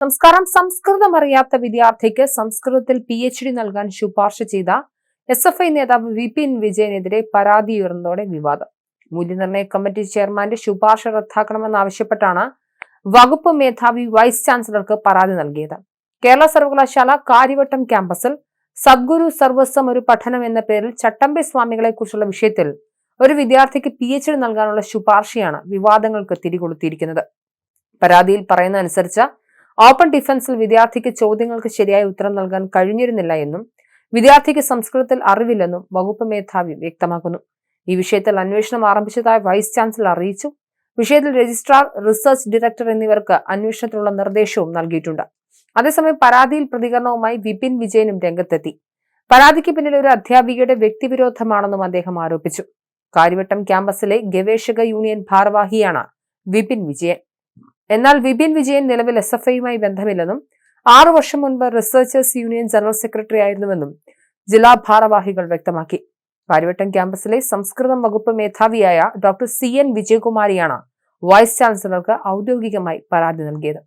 നമസ്കാരം സംസ്കൃതം അറിയാത്ത വിദ്യാർത്ഥിക്ക് സംസ്കൃതത്തിൽ പി എച്ച് ഡി നൽകാൻ ശുപാർശ ചെയ്ത എസ് എഫ് ഐ നേതാവ് വിപിൻ വിജയനെതിരെ പരാതി ഉയർന്നതോടെ വിവാദം. മൂല്യനിർണയ കമ്മിറ്റി ചെയർമാന്റെ ശുപാർശ റദ്ദാക്കണമെന്നാവശ്യപ്പെട്ടാണ് വകുപ്പ് മേധാവി വൈസ് ചാൻസലർക്ക് പരാതി നൽകിയത്. കേരള സർവകലാശാല കാര്യവട്ടം ക്യാമ്പസിൽ സദ്ഗുരു സർവസ്വം ഒരു പഠനം എന്ന പേരിൽ ചട്ടമ്പി സ്വാമികളെ കുറിച്ചുള്ള വിഷയത്തിൽ ഒരു വിദ്യാർത്ഥിക്ക് പി എച്ച് ഡി നൽകാനുള്ള ശുപാർശയാണ് വിവാദങ്ങൾക്ക് തിരികൊളുത്തിയിരിക്കുന്നത്. പരാതിയിൽ പറയുന്ന അനുസരിച്ച് ഓപ്പൺ ഡിഫൻസിൽ വിദ്യാർത്ഥിക്ക് ചോദ്യങ്ങൾക്ക് ശരിയായ ഉത്തരം നൽകാൻ കഴിഞ്ഞിരുന്നില്ല എന്നും വിദ്യാർത്ഥിക്ക് സംസ്കൃതത്തിൽ അറിവില്ലെന്നും വകുപ്പ് മേധാവി വ്യക്തമാക്കുന്നു. ഈ വിഷയത്തിൽ അന്വേഷണം ആരംഭിച്ചതായി വൈസ് ചാൻസലർ അറിയിച്ചു. വിഷയത്തിൽ രജിസ്ട്രാർ റിസർച്ച് ഡയറക്ടർ എന്നിവർക്ക് അന്വേഷണത്തിനുള്ള നിർദ്ദേശവും നൽകിയിട്ടുണ്ട്. അതേസമയം പരാതിയിൽ പ്രതികരണവുമായി വിപിൻ വിജയനും രംഗത്തെത്തി. പരാതിക്ക് പിന്നിൽ ഒരു അധ്യാപികയുടെ വ്യക്തിവിരോധമാണെന്നും അദ്ദേഹം ആരോപിച്ചു. കാര്യവട്ടം ക്യാമ്പസിലെ ഗവേഷക യൂണിയൻ ഭാരവാഹിയാണ് വിപിൻ വിജയൻ. എന്നാൽ വിപിൻ വിജയൻ നിലവിൽ എസ് എഫ് ഐയുമായി ബന്ധമില്ലെന്നും ആറു വർഷം മുൻപ് റിസർച്ചേഴ്സ് യൂണിയൻ ജനറൽ സെക്രട്ടറി ആയിരുന്നുവെന്നും ജില്ലാ ഭാരവാഹികൾ വ്യക്തമാക്കി. കാര്യവട്ടം ക്യാമ്പസിലെ സംസ്കൃതം വകുപ്പ് മേധാവിയായ ഡോക്ടർ സി എൻ വിജയകുമാരിയാണ് വൈസ് ചാൻസലർക്ക് ഔദ്യോഗികമായി പരാതി നൽകിയത്.